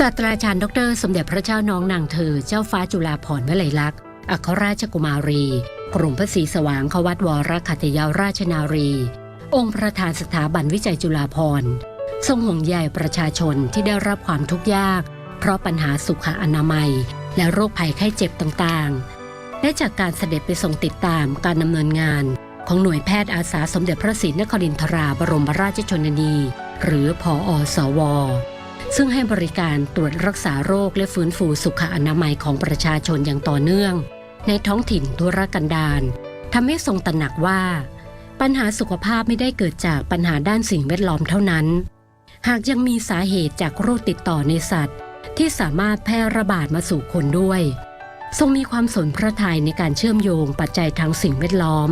ศาสตราจารย์ดอกเตอรสมเด็จพระเจ้าน้องนางเธอ เจ้าฟ้าจุฬาภรณ์วลัยลักษณ์ อัครราชกุมารี กรุงพระศรีสว่างควัตวรคัตยาราชนารี องค์ประธานสถาบันวิจัยจุฬาภรณ์ ทรงห่วงใยประชาชนที่ได้รับความทุกข์ยาก เพราะปัญหาสุขอนามัย และโรคภัยไข้เจ็บต่างๆ และจากการเสด็จไปทรงติดตามการดำเนินงาน ของหน่วยแพทย์อาสาสมเด็จพระศรีนครินทราบรมราชชนนี หรือพออสว ซึ่งให้บริการตรวจรักษาโรคและฟื้นฟูสุขอนามัยของประชาชนอย่างต่อเนื่อง ในท้องถิ่นทุรกันดารทำให้ทรงตระหนักว่า ปัญหาสุขภาพไม่ได้เกิดจากปัญหาด้านสิ่งแวดล้อมเท่านั้น หากยังมีสาเหตุจากโรคติดต่อในสัตว์ ที่สามารถแพร่ระบาดมาสู่คนด้วย ทรงมีความสนพระทัยในการเชื่อมโยงปัจจัยทางสิ่งแวดล้อม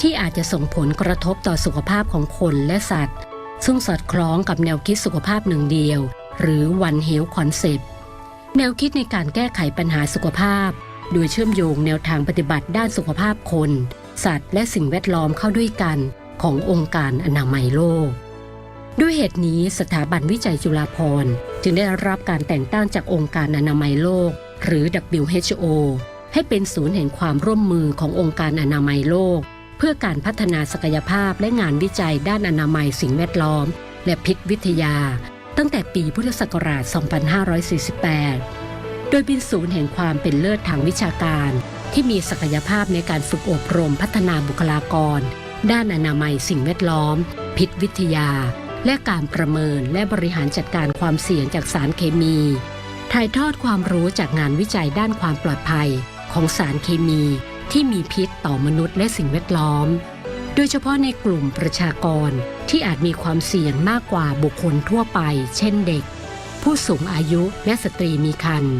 ที่อาจจะส่งผลกระทบต่อสุขภาพของคนและสัตว์ ซึ่งสอดคล้องกับแนวคิดสุขภาพหนึ่งเดียว หรือ One Health Concept แนวคิดในการแก้ไขปัญหาสุขภาพ โดยเชื่อมโยงแนวทางปฏิบัติด้านสุขภาพคน สัตว์ และสิ่งแวดล้อมเข้าด้วยกันขององค์การอนามัยโลก ด้วยเหตุนี้สถาบันวิจัยจุฬาภรณ์จึงได้รับการแต่งตั้งจากองค์การอนามัยโลก หรือ WHO ให้เป็นศูนย์แห่งความร่วมมือขององค์การอนามัยโลก เพื่อการพัฒนาศักยภาพและงานวิจัยด้านอนามัยสิ่งแวดล้อม และพิษวิทยา ตั้งแต่ปีพุทธศักราช 2548 โดยเป็นศูนย์แห่งความเป็นเลิศทางวิชาการ ที่มีศักยภาพในการฝึกอบรมพัฒนาบุคลากร ด้านอนามัยสิ่งแวดล้อม พิษวิทยา และการประเมินและบริหารจัดการความเสี่ยงจากสารเคมี ถ่ายทอดความรู้จากงานวิจัยด้านความปลอดภัยของสารเคมีที่มีพิษต่อมนุษย์และสิ่งแวดล้อม โดยเฉพาะในกลุ่มประชากรที่อาจมีความเสี่ยงมากกว่าบุคคลทั่วไป เช่นเด็ก ผู้สูงอายุและสตรีมีครรภ์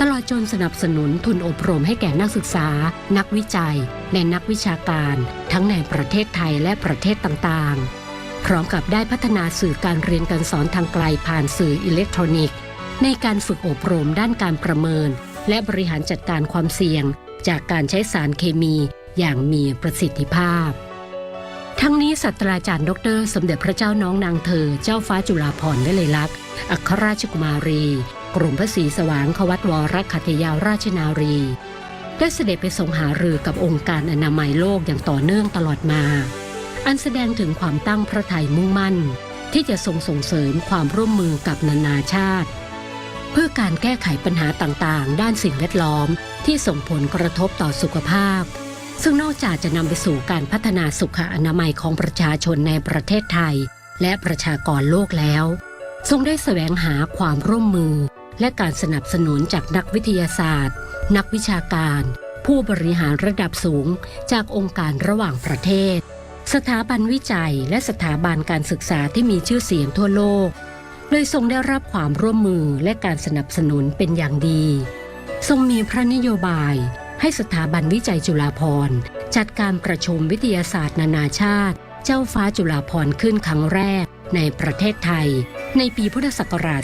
ตลอดจนสนับสนุนทุนอบรมให้แก่นักศึกษา นักวิจัย และนักวิชาการ ทั้งในประเทศไทยและประเทศต่างๆ พร้อมกับได้พัฒนาสื่อการเรียนการสอนทางไกลผ่านสื่ออิเล็กทรอนิกส์ ในการฝึกอบรมด้านการประเมิน และบริหารจัดการความเสี่ยง จากการใช้สารเคมีอย่างมีประสิทธิภาพ ทั้งนี้ศาสตราจารย์ดอกเตอรสมเด็จพระเจ้าน้องนางเธอ เจ้าฟ้าจุฬาภรณ์วลัยลักษณ์ อัครราชกุมารี กรุงพระศรีสว่างควัตวรคัตยาราชนารี ได้เสด็จไปทรงหารือกับองค์การอนามัยโลกอย่างต่อเนื่องตลอดมา อันแสดงถึงความตั้งพระทัยมุ่งมั่น ที่จะทรงส่งเสริมความร่วมมือกับนานาชาติ เพื่อการแก้ไขปัญหาต่างๆ ด้านสิ่งแวดล้อมที่ส่งผลกระทบต่อสุขภาพ ซึ่งนอกจากจะนำไปสู่การพัฒนาสุขอนามัยของประชาชนในประเทศไทย และประชากรโลกแล้ว ทรงได้แสวงหาความร่วมมือ และการสนับสนุนจากนักวิทยาศาสตร์ นักวิชาการ ผู้บริหารระดับสูง จากองค์การระหว่างประเทศ สถาบันวิจัยและสถาบันการศึกษาที่มีชื่อเสียงทั่วโลกโดยทรงได้รับความร่วมมือและการสนับสนุนเป็นอย่างดี ทรงมีพระนโยบาย ให้สถาบันวิจัยจุฬาภรณ์จัดการประชุมวิทยาศาสตร์นานาชาติ เจ้าฟ้าจุฬาภรณ์ขึ้นครั้งแรกในประเทศไทย ในปีพุทธศักราช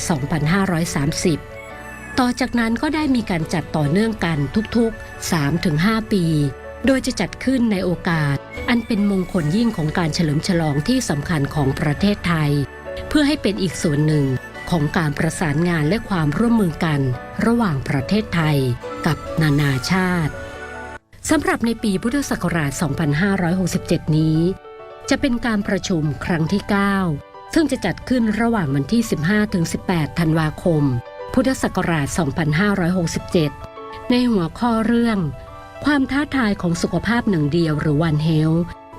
2530 ต่อจากนั้นก็ได้มีการจัดต่อเนื่องกันทุกๆ 3-5 ปี โดยจะจัดขึ้นในโอกาส อันเป็นมงคลยิ่งของการเฉลิมฉลองที่สำคัญของประเทศไทย เพื่อให้เป็นอีกส่วนหนึ่ง ของการประสานงานและความร่วมมือกัน ระหว่างประเทศไทยกับนานาชาติสำหรับในปีพุทธศักราช 2567 นี้ จะเป็นการประชุมครั้งที่ 9 ซึ่งจะจัดขึ้นระหว่างวันที่ 15-18 ธันวาคม พุทธศักราช 2567 ในหัวข้อเรื่อง ความท้าทายของสุขภาพหนึ่งเดียวหรือวันเฮล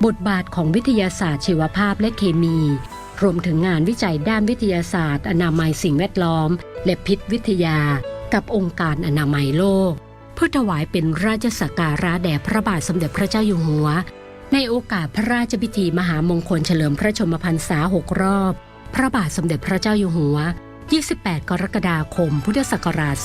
บทบาทของวิทยาศาสตร์ชีวภาพและเคมี รวมถึงงานวิจัยด้านวิทยาศาสตร์ อนามัยสิ่งแวดล้อม และพิษวิทยา กับองค์การอนามัยโลก เพื่อถวายเป็นราชสักการะแด่พระบาทสมเด็จพระเจ้าอยู่หัว ในโอกาสพระราชพิธีมหามงคลเฉลิมพระชนมพรรษาหกรอบ พระบาทสมเด็จพระเจ้าอยู่หัว 28 กรกฎาคม พุทธศักราช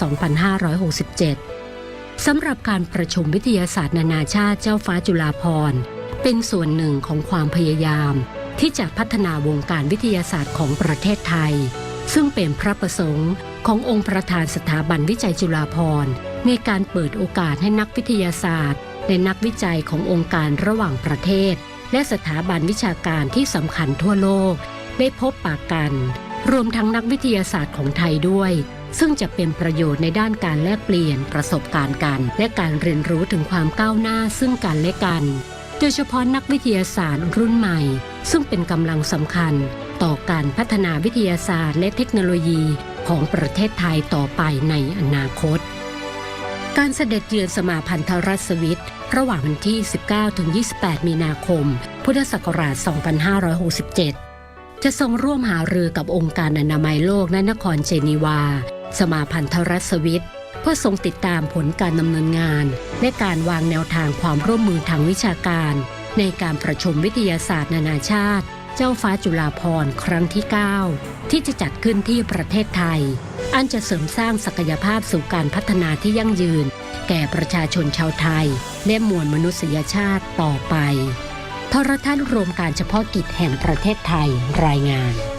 2567 สำหรับการประชุมวิทยาศาสตร์นานาชาติเจ้าฟ้าจุฬาภรณ์ เป็นส่วนหนึ่งของความพยายาม ที่จะพัฒนาวงการวิทยาศาสตร์ของประเทศไทย ซึ่งเป็นพระประสงค์ขององค์ประธานสถาบันวิจัยจุฬาภรณ์ ในการเปิดโอกาสให้นักวิทยาศาสตร์ และนักวิจัยขององค์การระหว่างประเทศ และสถาบันวิชาการที่สำคัญทั่วโลก ได้พบปากกัน รวมทั้งนักวิทยาศาสตร์ของไทยด้วย ซึ่งจะเป็นประโยชน์ในด้านการแลกเปลี่ยนประสบการณ์กัน และการเรียนรู้ถึงความก้าวหน้าซึ่งกันและกัน โดยเฉพาะนักวิทยาศาสตร์รุ่นใหม่ ซึ่งเป็นกำลังสำคัญต่อการพัฒนาวิทยาศาสตร์และเทคโนโลยีของประเทศไทยต่อไปในอนาคต การเสด็จเยือนสมาพันธรัฐสวิตระหว่างวันที่ 19-28 มีนาคม พุทธศักราช 2567 จะทรงร่วมหารือกับองค์การอนามัยโลกณนครเจนีวา สมาพันธรัฐสวิตเพื่อทรงติดตามผลการดำเนินงาน และการวางแนวทางความร่วมมือทางวิชาการ ในการประชุมวิทยาศาสตร์นานาชาติ เจ้าฟ้าจุฬาภรณ์ครั้งที่ 9 ที่จะจัดขึ้นที่ประเทศไทย อันจะเสริมสร้างศักยภาพสู่การพัฒนาที่ยั่งยืน แก่ประชาชนชาวไทย และมวลมนุษยชาติต่อไปทรทัศน์รวมการเฉพาะกิจแห่งประเทศไทยรายงาน